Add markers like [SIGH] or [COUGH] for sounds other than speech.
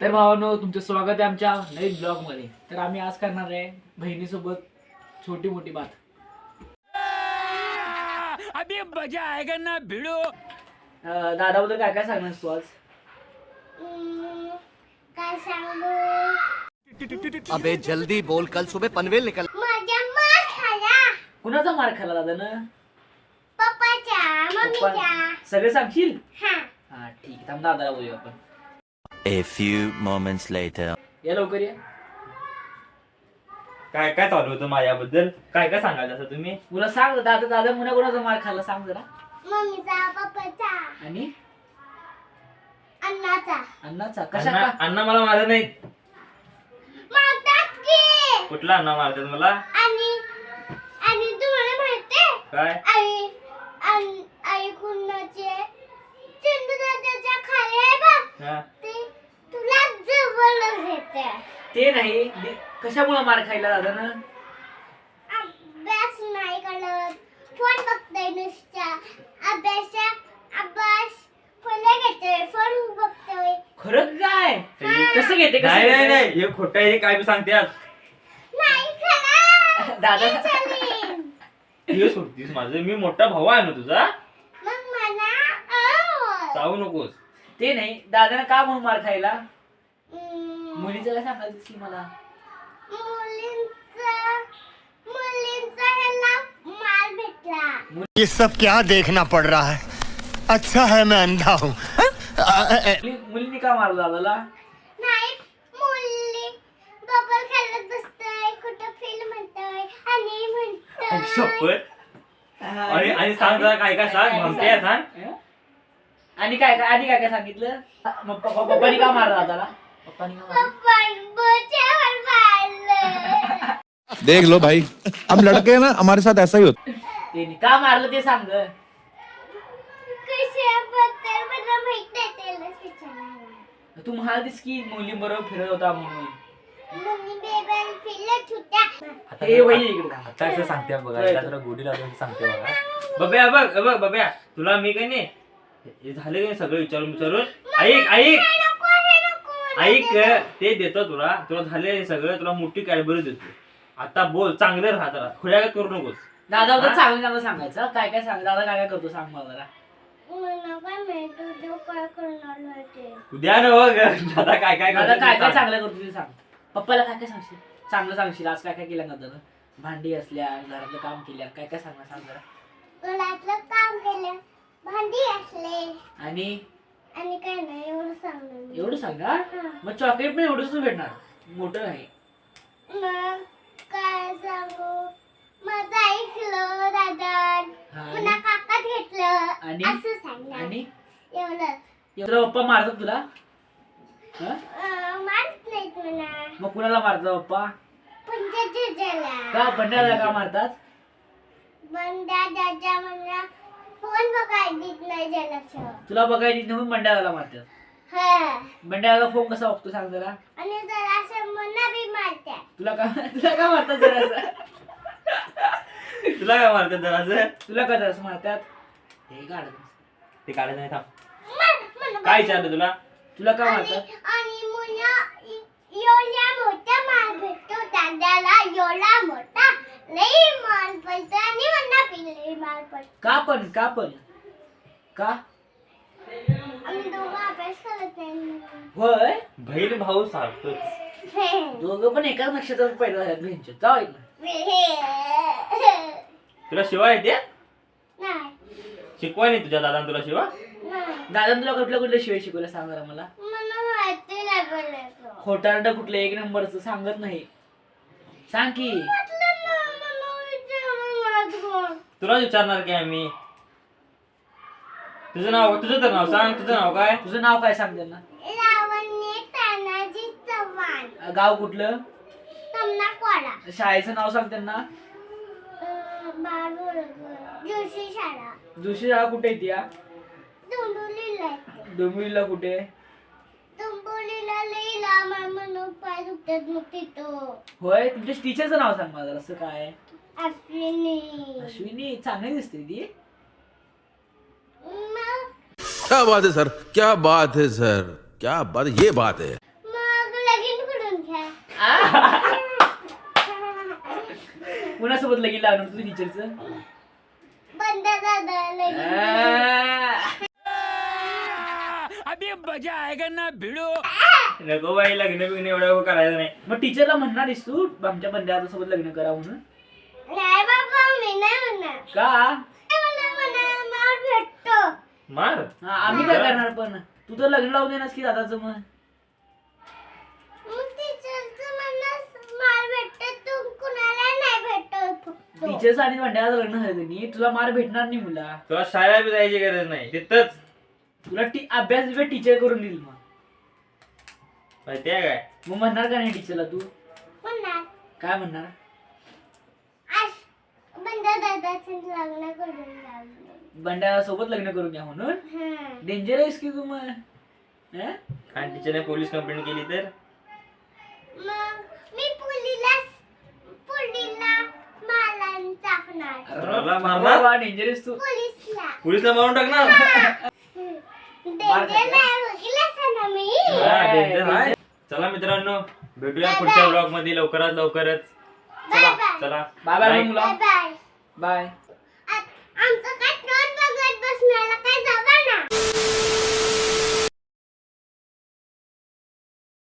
तर भावानो तुमचं स्वागत आहे आमच्या नवीन ब्लॉगमध्ये तर आम्ही आज करणार आहे बहिणीसोबत छोटी मोठी बात. अभी मजा आएगा ना भिड़ो. दादाबद्दल काय काय सांगणार तू आज? काय सांगू अबे जल्दी बोल. कल सुबह पनवेल निकल माझ्या मार खाला कुणाचा मार खाला दादानं? मम्मीच्या सगळे सांगशील? हा. हा ठीक आहे. थांब दादाला बोलूया आपण. A few moments later. या लवकर या. काय काय चालू होतं माझ्याबद्दल काय काय सांगायचं असं तुम्ही? तुला सांग दादा दादा मुना कोणाचा मार खाल्ला सांग जरा. मम्मीचा पप्पाचा. आणि? अन्नाचा अण्णाचा. कशा अण्णा का? अण्णा मला मारत नाही मारतात की. कुठला अण्णा मारतात मला? आणि आणि तुम्हाला माहितीये? काय? आई अन- आई कुणाचे चंदू दादाच्या खाली आहे बघ. हा? ते तुला जवळच येते. ते नाही कशामुळे मार खायला दादानं? अभ्यास नाही करत. फोन बघतोय नुसता. अभ्यास अभ्यास फुले घेतोय फोन बघतोय. खरं काय? कसं घेते कसं नाही नाही घेते? नाही हे खोटं आहे हे काय बी सांगतात नाही खरं. दादा. मी चालीन. हे सोडतीस माझं. मी मोठा भाऊ आहे ना तुझा. मग मला आवड. जाऊ नकोस. ते नाही दादानं का म्हणून मार खायला? मुलीचं काय सांगायचं की मला? मुलींचा मुलींचा ह्याला माल भेटला. ये सब क्या देखना पड़ रहा है। अच्छा है मैं अंधा हूँ। मुली- मुलींनी का मारलं दादाला? नाही मुली बबल खेळत बसतोय कुठं फिल्म म्हणतोय आणि म्हणतोय शपथ आणि आणि सांग जरा काय काय सांग? म्हणते सांग? आणि काय काय आणि काय काय सांगितलं? मग पप्पा पप्पानी का मारला दादाला? देख लो भाई। हम लड़के हैं ना हमारे साथ ऐसा ही होता है। त्यांनी का मारलं ते सांग। ग. तू म्हणालीस की मुलींबरोबर फिरत होता म्हणून. होत्या. हे वहिनी इकडे. आता असं सांगते बघा जरा गोडी लावून सांगते बघा. बब्या बघ हे बघ बब्या तुला मी काय नाही? हे झाले का नाही सगळं विचारून विचारून ऐक ऐक. ऐक ते देतो तुला. तुला झाले सगळं तुला मोठी कॅडबरी देतो. आता बोल चांगलं राहा जरा. खुल्या करू नकोस. दादा हा? चांगलं चांगलं सांगायचं. काय काय सांग दादा काय काय करतो सांग मला जरा. मला काय माहीत उद्या काय करणार उद्या ना बघ दादा काय काय दादा करतो काय ते काय सांग. चांगलं करतो ते सांग. पप्पाला काय काय सांगशील? चांगलं सांगशील आज काय काय केलं दादा? भांडी असल्या घरातलं काम केल्या काय काय सांगणार सांग जरा. घरातलं काम केलं भांडी असले आणि? आणि काय नाही एवढं सांगणार मी. एवढं सांगा मग चॉकलेट पण एवढंच भेटणार. मोठं नाही मग काय सांगू? माझं ऐकलं दादा हा, पुन्हा आणि- काकात घेतलं. आणि? असं सांगणार. आणि? एवढं. एवढं पप्पा मारतात तुला? हा? अं, मारत नाहीत मला मग कुणाला मारतात पप्पा? पंचायतीला का बंड्याला का मारतात? बंदा दादा मला फोन बघायला देत नाही जरासं तुला बघायची म्हणून बंड्याला मारतात हा. बंड्याला फोन कसा बघतो सांग जरा. आणि जरासं मना बी मारतात तुला का तुला का मारतात जरा तुला काय मारतात जरा असं? तुला का जरा मारतात? हे काढ. ते काढायचं नाही थांब. मन- मन- काय विचारलं तुला? तुला का आणि मारतात? आणि मुला एवढ्या मोठा माल भेटतो दादाला एवढा मोठा लई माल पडतो आणि मना पिल्ले माल पडतो का? पण का पण का. होय? बहीण भाऊ सारखंच. दोघं पण एकाच नक्षत्रात पैदा झाल्यात बहिणचे. जाऊ ऐक तुला शिवा येते? नाही. शिकवाय नाही तुझ्या दादा तुला शिवा? नाही. दादा तुला कुठल्या कुठल्या शिवाय शिकवलं सांग मला? मला माहिती नाही बोलायचं. खोटारडं कुठलं एक नंबरचं सांगत नाही. सांग की. म्हटलं ना मला विचारून माझं तुला विचारणार की आम्ही? तुझं नाव तुझं तर नाव सांग तुझं नाव काय? तुझं नाव काय सांग त्यांना? लावण्य तानाजी चव्हाण. गाव कुठलं? तमना कोडा शाळेचं नाव सांग त्यांना. जोशी शाळा. कुठे येते या डोंबिवलीला डोंबिवलीला कुठे? डोंबिवलीला लई लांब आहे म्हणून पाय दुखतात मग तिथं. होय तुमच्या टीचरचं नाव सांग मला जरा असं काय? अश्विनी. अश्विनी चांगली दिसते ती. मग क्या बात है सर? क्या बात है सर? क्या बात ये बात है। कुणासोबत लगीन लावणार तुझ्या टीचरचं बंद दादा लई अभी मजा आएगा ना भिड़ो. नको बाई लग्न बिग्न एवढं करायचं नाही. मग टीचरला म्हणणार आहेस तू आमच्या बंद्या सोबत लग्न करा म्हणून? नाही बाबा मी नाही म्हणणार का? मला म्हणा मार. भेटतो मार हा, आम्ही काय करणार पण? तू तर लग्न लावून देणार की दादाचं मग? मग टीचरचं म्हणणं मार भेटतो तू कुणाला नाही भेटत फक्त टीचरचं आणि भांड्याचं लग्न झालं त्यांनी तुला मार भेटणार नाही मुला. तुला शाळेला बी जायची गरज नाही. तिथंच. तुला टी अभ्यास बिभ्यास टीचर करून देईल मग. माहितीये काय? मग म्हणणार का नाही टीचरला तू? म्हणणार. काय म्हणणार? लग्न करून बंड्या सोबत लग्न करून घ्या म्हणून? हं. डेंजर आहेस की तू मग? हं? आणि टीचरने पोलीस कंप्लेंट केली तर? मग मी पुलीला पुलीला मालान टाकणार. तुला मारणार? डेंजर आहेस तू. पोलीसला. पोलीसला मारून टाकणार? डेंजर [LAUGHS] नाही बघितलंच ना मी. हा, danger आहे. चला मित्रांनो भेटूया पुढच्या ब्लॉगमध्ये लवकरात लवकरच. बाय बाय चला. Bye bye Bye. मुला. Bye bye bye